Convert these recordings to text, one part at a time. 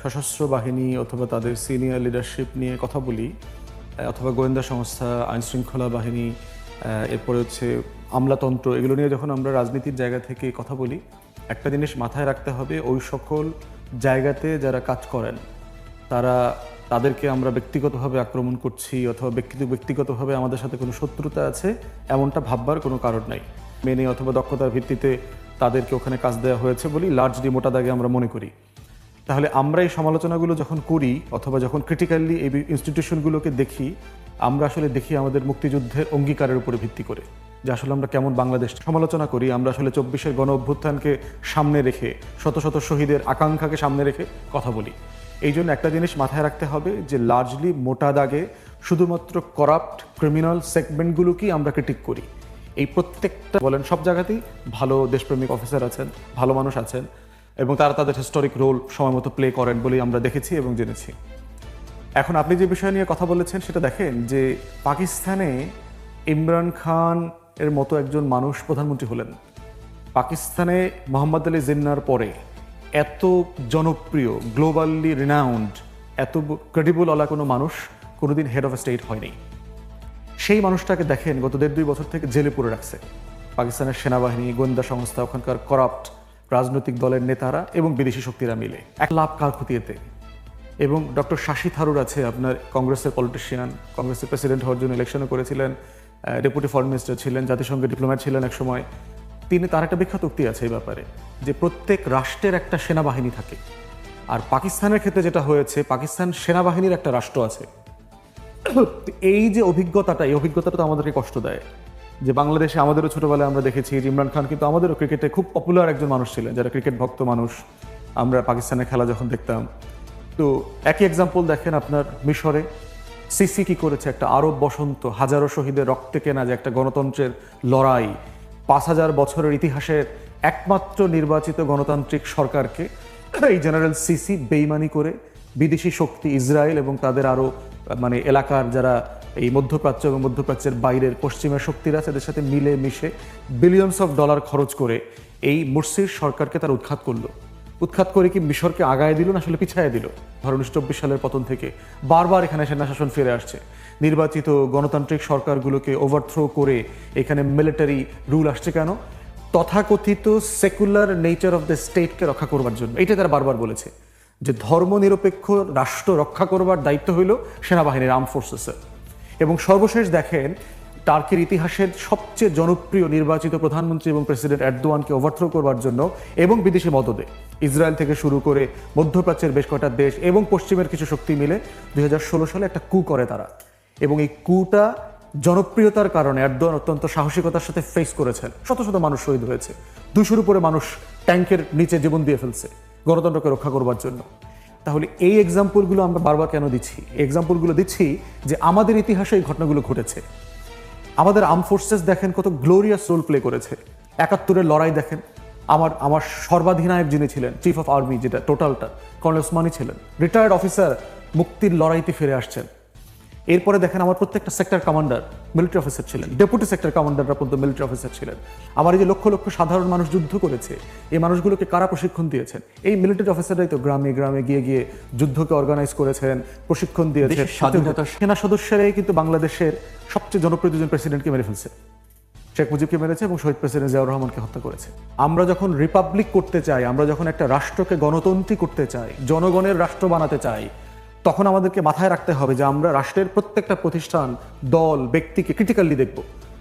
সশস্ত্র বাহিনী অথবা তাদের সিনিয়র লিডারশিপ নিয়ে কথা বলি অথবা গোয়েন্দা সংস্থা আইন শৃঙ্খলা বাহিনী এরপরে হচ্ছে আমলাতন্ত্র, এগুলো নিয়ে যখন আমরা রাজনীতির জায়গা থেকে কথা বলি, একটা জিনিস মাথায় রাখতে হবে, ওই সকল জায়গাতে যারা কাজ করেন, তারা তাদেরকে আমরা ব্যক্তিগতভাবে আক্রমণ করছি অথবা ব্যক্তি, ব্যক্তিগতভাবে আমাদের সাথে কোনো শত্রুতা আছে, এমনটা ভাববার কোনো কারণ নাই। মেনে অথবা দক্ষতার ভিত্তিতে তাদেরকে ওখানে কাজ দেওয়া হয়েছে বলি লার্জলি মোটা দাগে আমরা মনে করি। তাহলে আমরা এই সমালোচনাগুলো যখন করি অথবা যখন ক্রিটিক্যালি এই ইনস্টিটিউশনগুলোকে দেখি, আমরা আসলে দেখি আমাদের মুক্তিযুদ্ধের অঙ্গীকারের উপরে ভিত্তি করে যে আসলে আমরা কেমন বাংলাদেশ সমালোচনা করি। আমরা আসলে চব্বিশের গণ অভ্যুত্থানকে সামনে রেখে, শত শত শহীদের আকাঙ্ক্ষাকে সামনে রেখে কথা বলি। এই জন্য একটা জিনিস মাথায় রাখতে হবে যে লার্জলি মোটা দাগে শুধুমাত্র করাপ্ট ক্রিমিনাল সেগমেন্টগুলোকেই আমরা ক্রিটিক করি। এই প্রত্যেকটা বলেন সব জায়গাতেই ভালো দেশপ্রেমিক অফিসার আছেন, ভালো মানুষ আছেন এবং তারা তাদের হিস্টোরিক রোল সময় মতো প্লে করেন বলেই আমরা দেখেছি এবং জেনেছি। এখন আপনি যে বিষয় নিয়ে কথা বলেছেন, সেটা দেখেন যে পাকিস্তানে ইমরান খান এর মতো একজন মানুষ প্রধানমন্ত্রী হলেন। পাকিস্তানে মোহাম্মদ আলী জিন্নার পরে এত জনপ্রিয় গ্লোবালি রিনাউন্ড এত ক্রেডিবল ওলা কোনো মানুষ কোনোদিন হেড অফ স্টেট হয়নি। সেই মানুষটাকে দেখেন গত দেড় দুই বছর থেকে জেলে পুরে রাখছে। পাকিস্তানের সেনাবাহিনী, গোয়েন্দা সংস্থা, ওখানকার করাপ্ট রাজনৈতিক দলের নেতারা এবং বিদেশি শক্তিরা মিলে। এক লাভ কার ক্ষতি এবং ডক্টর শাশি থারুর আছে আপনার কংগ্রেসের পলিটিশিয়ান, কংগ্রেসের প্রেসিডেন্ট হওয়ার জন্য ইলেকশনও করেছিলেন ডেপুটি ফরেন মিনিস্টার ছিলেন, জাতিসংঘের ডিপ্লোম্যাট ছিলেন এক সময়। তিনি তার একটা বিখ্যাত উক্তি আছে এই ব্যাপারে, যে প্রত্যেক রাষ্ট্রের একটা সেনাবাহিনী থাকে। আর পাকিস্তানের ক্ষেত্রে যেটা হয়েছে, পাকিস্তান সেনাবাহিনীর একটা রাষ্ট্র আছে। এই যে অভিজ্ঞতাটা, এই অভিজ্ঞতাটা তো আমাদেরকে কষ্ট দেয়। যে বাংলাদেশে আমাদেরও ছোটবেলায় আমরা দেখেছি ইমরান খান কিন্তু আমাদেরও ক্রিকেটে খুব পপুলার একজন মানুষ ছিলেন, যারা ক্রিকেট ভক্ত মানুষ। আমরা পাকিস্তানের খেলা যখন দেখতাম। তো একই এক্সাম্পল দেখেন আপনার মিশরে। সিসি কি করেছে? একটা আরব বসন্ত, হাজারো শহীদের রক্তে কেনা যে একটা গণতন্ত্রের লড়াই। পাঁচ হাজার বছরের ইতিহাসের একমাত্র নির্বাচিত গণতান্ত্রিক সরকারকে এই জেনারেল সিসি বেইমানি করে বিদেশি শক্তি ইসরায়েল এবং তাদের আরও মানে এলাকার যারা এই মধ্যপ্রাচ্য এবং মধ্যপ্রাচ্যের বাইরের পশ্চিমের শক্তিরা তাদের সাথে মিলে মিশে বিলিয়নস অফ ডলার খরচ করে এই মুরসির সরকারকে তার উৎখাত করল। উৎখাত করে কি মিশরকে আগায় দিল না আসলে পিছায় দিল? ধরুন উনিশশো চব্বিশ সালের পতন থেকে বারবার এখানে সেনা শাসন ফিরে আসছে। নির্বাচিত গণতান্ত্রিক সরকারগুলোকে ওভারথ্রো করে এখানে মিলিটারি রুল আসছে কেন? তথাকথিত সেকুলার নেচার অফ দ্য স্টেটকে রক্ষা করবার জন্য। এটা তারা বারবার বলেছে। যে ধর্মনিরপেক্ষ রাষ্ট্র রক্ষা করবার দায়িত্ব হইল সেনাবাহিনীর আর্ম ফোর্সেসের এবং সর্বশেষ দেখেন, টার্কির ইতিহাসের সবচেয়ে জনপ্রিয় নির্বাচিত প্রধানমন্ত্রী এবং প্রেসিডেন্ট এরদোয়ানকে ওভারথ্রো করবার জন্য এবং বিদেশি মদদে ইসরায়েল থেকে শুরু করে মধ্যপ্রাচ্যের বেশ কয়েকটা দেশ এবং পশ্চিমের কিছু শক্তি মিলে দুই হাজার ষোলো সালে একটা কু করে তারা। এবং এই কুটা জনপ্রিয়তার কারণে এরদোয়ান অত্যন্ত সাহসিকতার সাথে ফেস করেছেন। শত শত মানুষ শহীদ হয়েছে। দুশোর উপরে মানুষ ট্যাঙ্কের নিচে জীবন দিয়ে ফেলছে, গণতন্ত্রকে রক্ষা করবার জন্য। তাহলে এই এক্সাম্পলগুলো আমরা বারবার কেন দিচ্ছি? এক্সাম্পলগুলো দিচ্ছি যে আমাদের ইতিহাসে এই ঘটনাগুলো ঘটেছে। আমাদের আর্ম ফোর্সেস দেখেন কত গ্লোরিয়াস রোল প্লে করেছে। একাত্তরের লড়াই দেখেন। আমার আমার সর্বাধিনায়ক যিনি ছিলেন চিফ অফ আর্মি যেটা টোটালটা কর্নেল ওসমানি ছিলেন। রিটায়ার্ড অফিসার মুক্তির লড়াইতে ফিরে আসছেন। এরপরে দেখেন আমার প্রত্যেকটা সেক্টর কমান্ডার মিলিটারি অফিসার ছিলেন। ডেপুটি সেক্টর কমান্ডাররা পর্যন্ত মিলিটারি অফিসার ছিলেন। আমার এই যে লক্ষ লক্ষ সাধারণ মানুষ যুদ্ধ করেছে এই মানুষগুলোকে কারা প্রশিক্ষণ দিয়েছেন? এই মিলিটারি অফিসাররাই তো গ্রামে গ্রামে গিয়ে গিয়ে যুদ্ধকে অর্গানাইজ করেছেন প্রশিক্ষণ দিয়েছেন। স্বাধীনতা সেনা সদস্যরাই কিন্তু বাংলাদেশের সবচেয়ে জনপ্রিয় দুজন প্রেসিডেন্টকে মেরে ফেলছে। শেখ মুজিবকে মেরেছে এবং শহীদ প্রেসিডেন্ট জিয়াউর রহমানকে হত্যা করেছে। আমরা যখন রিপাবলিক করতে চাই আমরা যখন একটা রাষ্ট্রকে গণতন্ত্রী করতে চাই জনগণের রাষ্ট্র বানাতে চাই তখন আমাদেরকে মাথায় রাখতে হবে যে আমরা রাষ্ট্রের প্রত্যেকটা প্রতিষ্ঠান, দল, ব্যক্তিকে ক্রিটিক্যালি দেখব।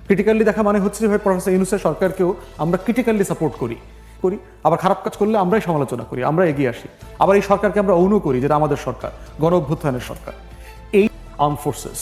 ক্রিটিক্যালি দেখা মানে হচ্ছে যে ভাই প্রফেসর ইউনুসের সরকারকেও আমরা ক্রিটিক্যালি সাপোর্ট করি করি। আবার খারাপ কাজ করলে আমরাই সমালোচনা করি আমরা এগিয়ে আসি। আবার এই সরকারকে আমরা অনু করি, যেটা আমাদের সরকার গণ অভ্যুত্থানের সরকার। এই আর্ম ফোর্সেস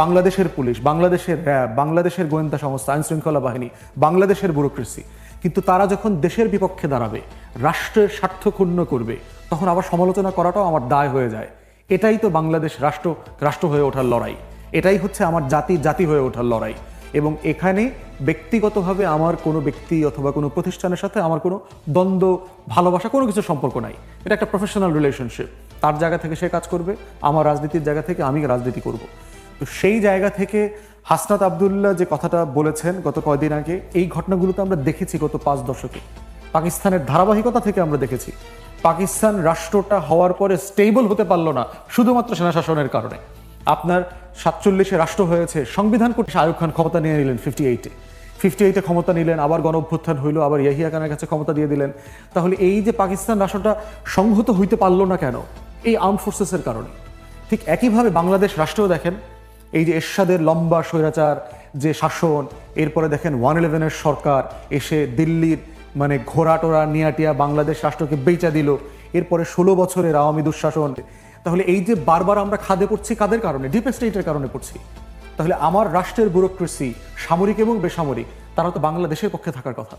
বাংলাদেশের পুলিশ, বাংলাদেশের র্যাব, বাংলাদেশের গোয়েন্দা সংস্থা আইন শৃঙ্খলা বাহিনী, বাংলাদেশের ব্যুরোক্রেসি কিন্তু তারা যখন দেশের বিপক্ষে দাঁড়াবে, রাষ্ট্রের স্বার্থ ক্ষুণ্ণ করবে, তখন আবার সমালোচনা করাটাও আমার দায় হয়ে যায়। এটাই তো বাংলাদেশ রাষ্ট্র রাষ্ট্র হয়ে ওঠার লড়াই। এটাই হচ্ছে আমার জাতি জাতি হয়ে ওঠার লড়াই। এবং এখানে ব্যক্তিগতভাবে আমার কোনো ব্যক্তি অথবা কোনো প্রতিষ্ঠানের সাথে আমার কোনো দ্বন্দ্ব, ভালোবাসা কোনো কিছু সম্পর্ক নাই। এটা একটা প্রফেশনাল রিলেশনশিপ তার জায়গা থেকে সে কাজ করবে, আমার রাজনীতির জায়গা থেকে আমি রাজনীতি করব। তো সেই জায়গা থেকে হাসনাত আবদুল্লাহ যে কথাটা বলেছেন গত কয়দিন আগে, এই ঘটনাগুলো তো আমরা দেখেছি গত পাঁচ দশকে। পাকিস্তানের ধারাবাহিকতা থেকে আমরা দেখেছি। পাকিস্তান রাষ্ট্রটা হওয়ার পরে স্টেবল হতে পারল না, শুধুমাত্র সেনা শাসনের কারণে। আপনার সাতচল্লিশে রাষ্ট্র হয়েছে, সংবিধান কোর্টে শাহরুখ খান ক্ষমতা নিয়ে নিলেন ফিফটি এইটে ফিফটি এইটে ক্ষমতা নিলেন, আবার গণ অভ্যুত্থান হইল, আবার ইয়াহিয়া খানের কাছে ক্ষমতা দিয়ে দিলেন। তাহলে এই যে পাকিস্তান রাষ্ট্রটা সংহত হইতে পারল না কেন, এই আর্ম ফোর্সেসের কারণে? ঠিক একইভাবে বাংলাদেশ রাষ্ট্রও দেখেন, এই যে এরশাদের লম্বা স্বৈরাচার, যে শাসন, এরপরে দেখেন ওয়ান ইলেভেনের সরকার এসে দিল্লির মানে ঘোড়া টোরা নিয়াটিয়া বাংলাদেশ রাষ্ট্রকে বেচা দিল, এরপরে ষোলো বছরের আওয়ামী দুঃশাসন। তাহলে এই যে বারবার আমরা খাদে পড়ছি কাদের কারণে? ডিপ স্টেটের কারণে পড়ছি। তাহলে আমার রাষ্ট্রের ব্যুরোক্রেসি সামরিক এবং বেসামরিক, তারা তো বাংলাদেশের পক্ষে থাকার কথা।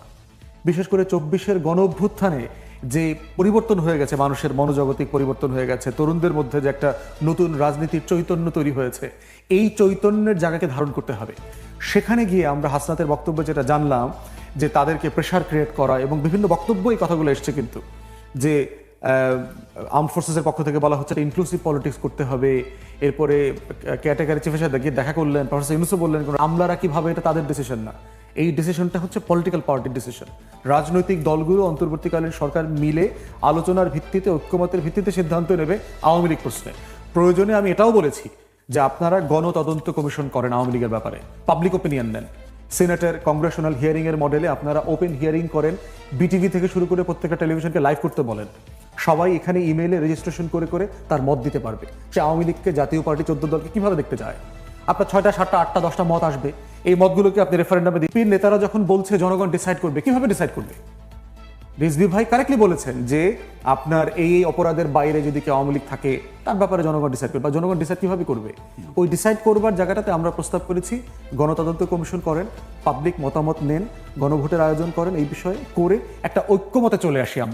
বিশেষ করে চব্বিশের গণ অভ্যুত্থানে যে পরিবর্তন হয়ে গেছে, মানুষের মনোজগতিক পরিবর্তন হয়ে গেছে, তরুণদের মধ্যে যে একটা নতুন রাজনীতির চৈতন্য তৈরি হয়েছে, এই চৈতন্যের জায়গাকে ধারণ করতে হবে। সেখানে গিয়ে আমরা হাসনাতের বক্তব্য যেটা জানলাম যে তাদেরকে প্রেশার ক্রিয়েট করা এবং বিভিন্ন বক্তব্য এই কথাগুলো এসছে কিন্তু যে আর্ম ফোর্সেসের পক্ষ থেকে বলা হচ্ছে ইনক্লুসিভ পলিটিক্স করতে হবে। এরপরে ক্যাটাগরি চিফের সাথে গিয়ে দেখা করলেন প্রফেসর ইউনুসও বললেন আমলারা কীভাবে এটা তাদের ডিসিশন না? এই ডিসিশনটা হচ্ছে পলিটিক্যাল পার্টির ডিসিশন রাজনৈতিক দলগুলো অন্তর্বর্তীকালীন সরকার মিলে আলোচনার ভিত্তিতে, ঐক্যমতের ভিত্তিতে সিদ্ধান্ত নেবে আওয়ামী লীগ প্রশ্নে। প্রয়োজনে আমি এটাও বলেছি যে আপনারা গণতদন্ত কমিশন করেন আওয়ামী লীগের ব্যাপারে। পাবলিক ওপিনিয়ন নেন সিনেটের কংগ্রেশনাল হিয়ারিং এর মডেলে আপনারা ওপেন হিয়ারিং করেন বিটিভি থেকে শুরু করে প্রত্যেকটা টেলিভিশনকে লাইভ করতে বলেন। সবাই এখানে ইমেইলে রেজিস্ট্রেশন করে করে তার মত দিতে পারবে। সে আওয়ামী লীগকে, জাতীয় পার্টি চোদ্দ দলকে কীভাবে দেখতে যায় আপনার ছয়টা, সাতটা, আটটা, দশটা মত আসবে। এই মতগুলোকে আপনি রেফারেন্ডামে দিন। নেতারা যখন বলছে, জনগণ ডিসাইড করবে, কীভাবে ডিসাইড করবে? রিজভি ভাই কারেক্টলি বলেছেন যে আপনার এই অপরাধের বাইরে যদি কেউ আওয়ামী লীগ থাকে, তার ব্যাপারে জনগণ ডিসাইড করবে। বা জনগণ ডিসাইড কীভাবে করবে? ওই ডিসাইড করবার জায়গাটাতে আমরা প্রস্তাব করেছি, গণতদন্ত কমিশন করেন পাবলিক মতামত নেন, গণভোটের আয়োজন করেন এই বিষয়ে করে একটা ঐক্যমতে চলে আসি আমরা।